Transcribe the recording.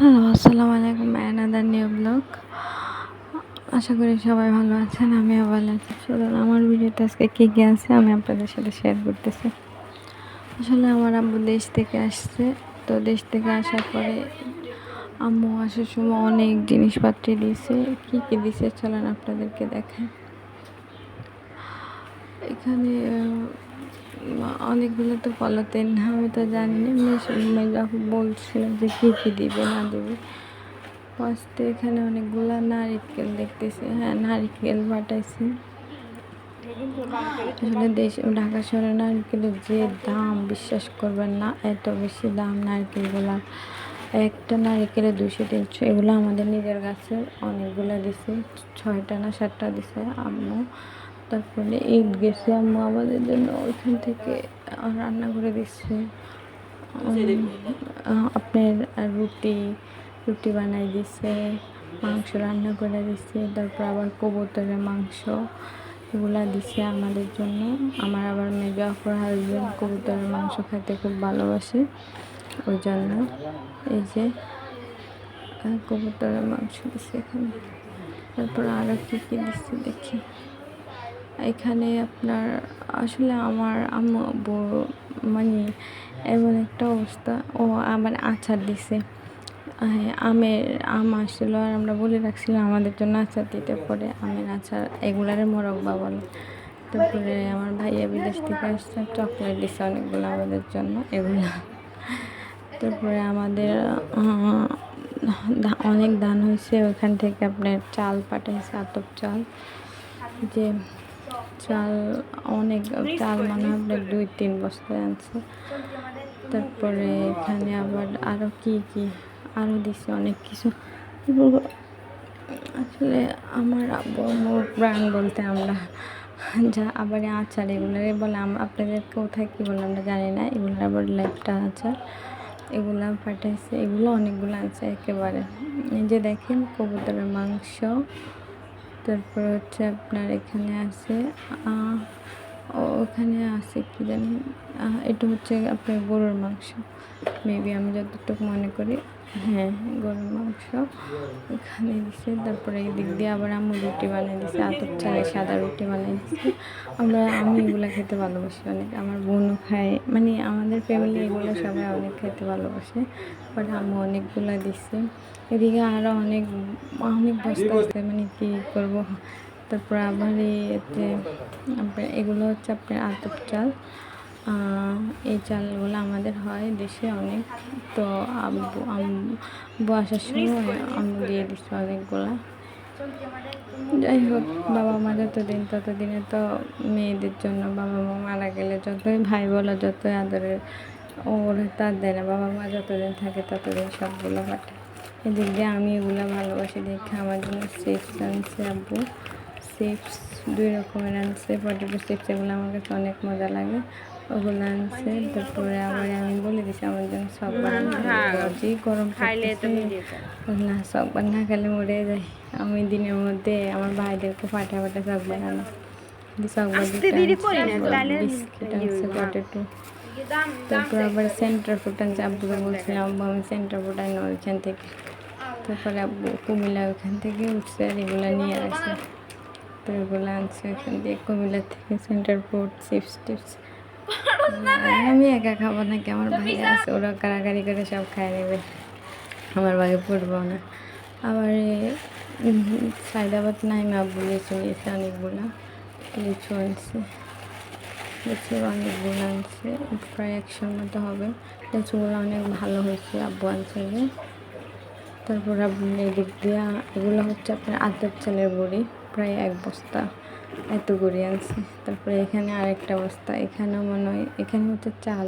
Hello, আসসালামু আলাইকুম another new blog আশা করি সবাই ভালো আছেন, আমিও ভালো আছি। চলুন, আমার ভিডিওতে আজকে কী কী আছে আমি আপনাদের সাথে শেয়ার করতেছি। আসলে আমার আব্বু দেশ থেকে আসছে, তো দেশ থেকে আসার পরে আম্মু আসার সময় অনেক জিনিসপত্র দিয়েছে কী কী দিয়েছে চলেন আপনাদেরকে দেখেন এখানে অনেকগুলো তো পলাতেন আমি তো জানি না যখন বলছিলাম যে কী কী দিবে, না দেবে। ফার্স্টে এখানে অনেকগুলো নারিকেল দেখতেছি। হ্যাঁ নারিকেল পাঠাইছি। আসলে দেশ ঢাকা শহরে নারকেলের যে দাম, বিশ্বাস করবেন না, এত বেশি দাম নারকেলগুলো। একটা নারিকেলের দুশো তিনশো, এগুলো আমাদের নিজের গাছের অনেকগুলো দিছে, ছয়টা না সাতটা দিছে। আম্মু তারপরে ঈদ গেছে আম্মু আমাদের জন্য ওইখান থেকে রান্না করে দিচ্ছে। আপনার রুটি রুটি বানাই দিছে মাংস রান্না করে দিচ্ছে তারপর আবার কবুতরের মাংস এগুলা দিছে আমাদের জন্য। আমার আবার মেজো অফার হাজব্যান্ড কবুতরের মাংস খেতে খুব ভালোবাসে ওই জন্য এই যে কবুতরের মাংস দিচ্ছে এখানে। তারপর আরও কী কী দিচ্ছে দেখি। এখানে আপনার আসলে আমার আম্মু মানে এমন একটা অবস্থা। ও আবার আচার দিছে। আমের আম আসছিল আর আমরা বলে রাখছিলাম আমাদের জন্য আচার দিতে। পরে আমের আচার, এগুলারে মোরব্বা বলে তারপরে আমার ভাইয়া বিদেশ থেকে আসছে, চকলেট দিছে অনেকগুলো আমাদের জন্য, এগুলো। তারপরে আমাদের অনেক দান হয়েছে। ওইখান থেকে আপনার চাল পাঠাইছে, আতপ চাল। যে চাল অনেক চাল মনে আপনার দুই, তিন বস্তায় আনছে। তারপরে এখানে আবার আরও কি কি আরও দিছে অনেক কিছু। আসলে আমার আব্বু প্রাণ বলতে আমরা যা আবার আচার এগুলো বলে আপনাদের কোথায় কী বলে আমরা জানি না। এগুলো আবার লেপটা আচার। এগুলো পাঠাইছে। এগুলো অনেকগুলো আছে একেবারে। যে দেখেন কবুতরের মাংস। তারপর হচ্ছে আপনার এখানে আছে ওখানে আছে কি জানি এটা হচ্ছে আপনার গরুর মাংস। মেবি আমি যতটুকু মনে করি হ্যাঁ গরুর মাংস। এখানে দিছে, তারপরে এই দিক দিয়ে আবার আমি রুটি বানিয়ে দিছে, আতপ চালে সাদা রুটি বানিয়ে দিছে। আমরা, আমি এগুলো খেতে ভালোবাসি অনেক। আমার বোনও খায় মানে আমাদের ফ্যামিলি এগুলো সবাই অনেক খেতে ভালোবাসে বাট আমি অনেকগুলো দিছে। এদিকে আরও অনেক অনেক বস্তা আছে মানে কী করব? তারপর আবার এতে আপনার এগুলো হচ্ছে আপনার আতপ চাল। এই চালগুলো আমাদের হয় দেশে অনেক। তো আব্বু আসার সময় আম্মু দিয়ে দিচ্ছে অনেকগুলা। যাই হোক, বাবা মা যতদিন ততদিনে তো মেয়েদের জন্য বাবা মা মারা গেলে যতই ভাই বলো, যতই আদরের ওর তার দেয় না, বাবা মা যতদিন থাকে ততদিন সবগুলো পাঠায় এদিক দিয়ে আমি এগুলো ভালোবাসি দেখে আমার জন্য চিপস আনছে আব্বু। চিপস দুই রকমের আনছে পটেটো চিপস এগুলো আমার কাছে অনেক মজা লাগে। ওগুলো আনছে তারপরে আবার আমি বলে দিছি আমার জন্য সব যে গরম না সববার না খেলে মরে যায়। আমি দিনের মধ্যে আমার ভাইদেরকে ফাটা ফাটা সব বানানো বিস্কিট আনছে পটেটো তারপর আবার সেন্টার ফুড আনছে আব্বুকে বলছিলাম আব্বু আমি সেন্টার ফুড আনি ওইখান থেকে। তারপরে আব্বু কুমিল্লা ওইখান থেকে উঠছে আর এগুলো নিয়ে আসে। তো এগুলো আনছে ওইখান দিয়ে কুমিল্লা থেকে সেন্টার ফুড চিপস টিপস। আমি একা খাব নাকি? আমার ভাই আছে ওরা কারাকারি করে সব খাই নেবে। আমার ভাগে পড়ব না। আবার সাইদাবাদ নাইমে আব্বু লিচু নিয়েছে অনেকগুলো। লিচু আনছে। লিচুর অনেকগুলো আনছে প্রায় একশোর মতো হবে। লিচুগুলো অনেক ভালো হয়েছে আব্বু আনছে তারপর আব্বু এদিক দিয়ে এগুলো হচ্ছে আপনার আতপ চালের বড়ি। প্রায় এক বস্তা এত করে আনছি তারপরে এখানে আরেকটা বস্তা, এখানেও মনে হয়, এখানে হচ্ছে চাল।